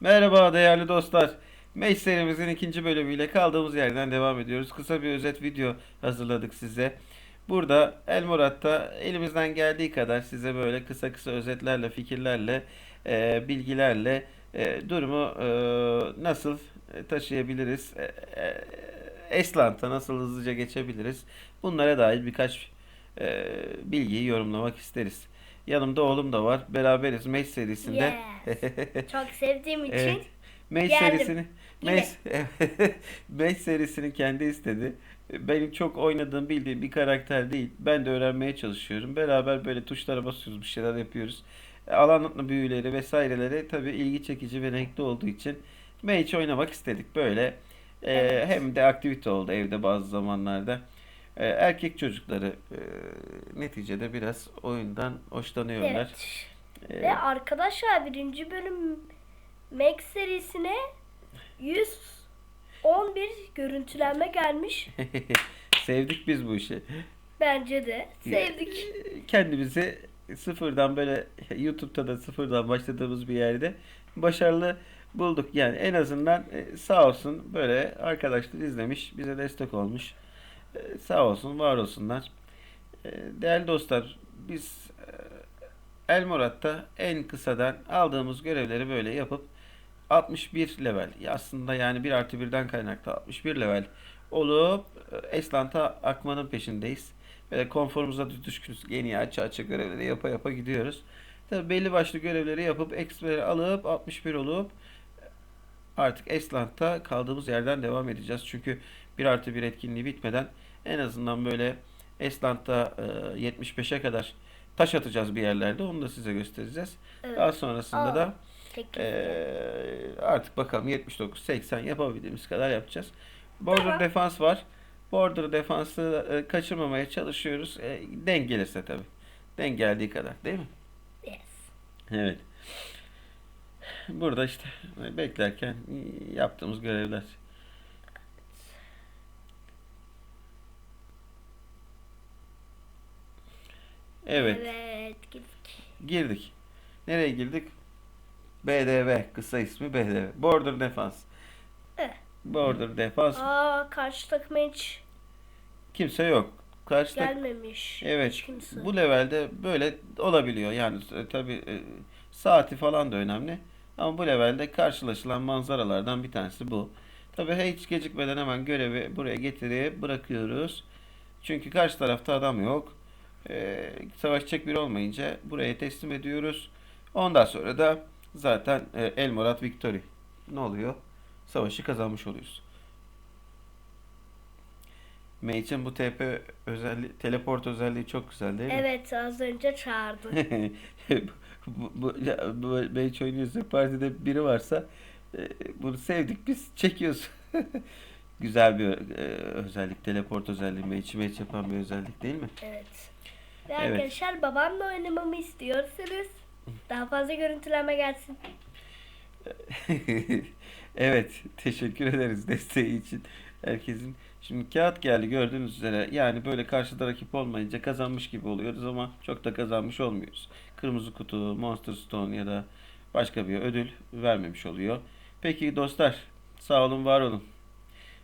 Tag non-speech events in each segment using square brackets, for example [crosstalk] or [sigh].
Merhaba değerli dostlar. Mage serimizin ikinci bölümüyle kaldığımız yerden devam ediyoruz. Kısa bir özet video hazırladık size. Burada El Murat'ta elimizden geldiği kadar size böyle kısa kısa özetlerle, fikirlerle, e, bilgilerle e, durumu e, nasıl taşıyabiliriz, e, e, Eslant'a nasıl hızlıca geçebiliriz, bunlara dair birkaç e, bilgiyi yorumlamak isteriz. Yanımda oğlum da var. Beraberiz Mage serisinde. Yes. [laughs] Çok sevdiğim için Evet. Geldim. serisini. Mage, Mage [laughs] serisini kendi istedi. Benim çok oynadığım bildiğim bir karakter değil. Ben de öğrenmeye çalışıyorum. Beraber böyle tuşlara basıyoruz, bir şeyler yapıyoruz. Alan büyüleri vesaireleri tabii ilgi çekici ve renkli olduğu için Mage oynamak istedik. Böyle e, Evet. hem de aktivite oldu evde bazı zamanlarda. E, erkek çocukları e, neticede biraz oyundan hoşlanıyorlar. evet. E, Ve arkadaşlar birinci bölüm Max serisine 111 görüntülenme gelmiş. [laughs] Sevdik biz bu işi. Bence de. Sevdik. Kendimizi sıfırdan böyle YouTube'da da sıfırdan başladığımız bir yerde başarılı bulduk. Yani en azından e, sağ olsun böyle arkadaşlar izlemiş, bize destek olmuş. E, Sağ olsun, var olsunlar. E, Değerli dostlar, biz e, El Murat'ta en kısadan aldığımız görevleri böyle yapıp 61 level aslında yani 1 artı 1'den kaynaklı 61 level olup e, Eslant'a akmanın peşindeyiz. Böyle konforumuza düşkünüz. Yeni açı açı görevleri yapa yapa gidiyoruz. Tabii belli başlı görevleri yapıp ekstraları alıp 61 olup artık Eslant'ta kaldığımız yerden devam edeceğiz. Çünkü 1 artı 1 etkinliği bitmeden en azından böyle Eslant'ta e, 75'e kadar taş atacağız bir yerlerde. Onu da size göstereceğiz. Evet. Daha sonrasında Aa, da ee, artık bakalım 79-80 yapabildiğimiz kadar yapacağız. Border Tamam. defans var. Border defansı e, kaçırmamaya çalışıyoruz. E, denk gelirse tabii. Denk geldiği kadar değil mi? Yes. Evet. Burada işte beklerken yaptığımız görevler. Evet. Evet. Gittik. Girdik. Nereye girdik? BDV. Kısa ismi BDV. Border Defans. Evet. Border Defans. Aa karşı takıma hiç Kimse yok. Karşıda gelmemiş. Evet. Hiç kimse. Bu levelde böyle olabiliyor. Yani e, tabii e, saati falan da önemli. Ama bu levelde karşılaşılan manzaralardan bir tanesi bu. Tabii hiç gecikmeden hemen görevi buraya getirip bırakıyoruz. Çünkü karşı tarafta adam yok. Ee, savaşacak biri olmayınca buraya teslim ediyoruz. Ondan sonra da zaten e, El Murat Victory. Ne oluyor? Savaşı kazanmış oluyoruz. Mage'in bu TP özelliği, teleport özelliği çok güzel değil mi? Evet az önce çağırdı. [laughs] bu, bu, bu Mage oynuyorsa partide biri varsa e, bunu sevdik biz çekiyoruz. [laughs] Güzel bir e, özellik. Teleport özelliği. Mage mage yapan bir özellik değil mi? evet. Ve Evet. arkadaşlar babamla oynamamı istiyorsanız daha fazla görüntülenme gelsin. [laughs] Evet, teşekkür ederiz desteği için herkesin. Şimdi kağıt geldi gördüğünüz üzere. Yani böyle karşıda rakip olmayınca kazanmış gibi oluyoruz ama çok da kazanmış olmuyoruz. Kırmızı kutu, Monster Stone ya da başka bir ödül vermemiş oluyor. Peki dostlar, sağ olun, var olun.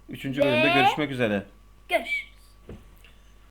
Üçüncü Ve- bölümde görüşmek üzere. Görüş.